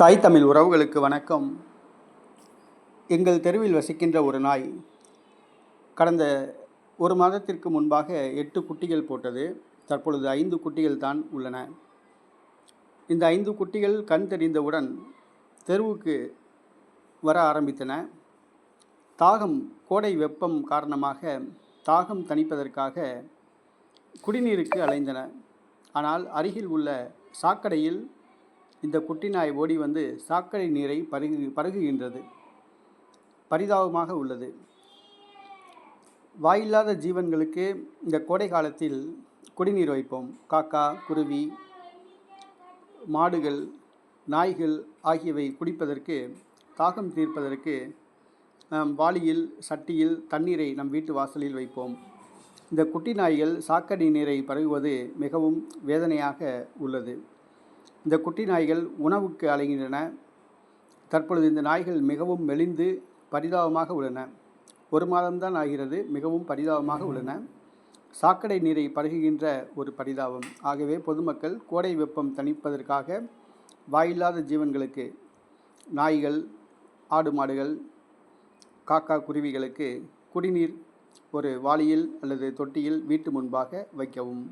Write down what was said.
தாய் தமிழ் உறவுகளுக்கு வணக்கம். எங்கள் தெருவில் வசிக்கின்ற ஒரு நாய் கடந்த ஒரு மாதத்திற்கு முன்பாக எட்டு குட்டிகள் போட்டது. தற்பொழுது ஐந்து குட்டிகள் தான் உள்ளன. இந்த ஐந்து குட்டிகள் கண் தெரிந்தவுடன் தெருவுக்கு வர ஆரம்பித்தன. தாகம் கோடை வெப்பம் காரணமாக தாகம் தணிப்பதற்காக குடிநீருக்கு அலைந்தன. ஆனால் அருகில் உள்ள சாக்கடையில் இந்த குட்டி நாய் ஓடி வந்து சாக்கடை நீரை பருகு பருகுகின்றது. பரிதாபமாக உள்ளது. வாயில்லாத ஜீவன்களுக்கு இந்த கோடை காலத்தில் குடிநீர் வைப்போம். காக்கா குருவி மாடுகள் நாய்கள் ஆகியவை குடிப்பதற்கு தாகம் தீர்ப்பதற்கு வாளியில் சட்டியில் தண்ணீரை நம் வீட்டு வாசலில் வைப்போம். இந்த குட்டி நாய்கள் சாக்கடை நீரை பருகுவது மிகவும் வேதனையாக உள்ளது. இந்த குட்டி நாய்கள் உணவுக்கு அலைகின்றன. தற்பொழுது இந்த நாய்கள் மிகவும் மெலிந்து பரிதாபமாக உள்ளன. ஒரு மாதம்தான் ஆகிறது மிகவும் பரிதாபமாக உள்ளன. சாக்கடை நீரை பருகுகின்ற ஒரு பரிதாபம். ஆகவே பொதுமக்கள் கோடை வெப்பம் தணிப்பதற்காக வாயில்லாத ஜீவன்களுக்கு நாய்கள் ஆடு மாடுகள் காக்கா குருவிகளுக்கு குடிநீர் ஒரு வாளியில் அல்லது தொட்டியில் வீட்டு முன்பாக வைக்கவும்.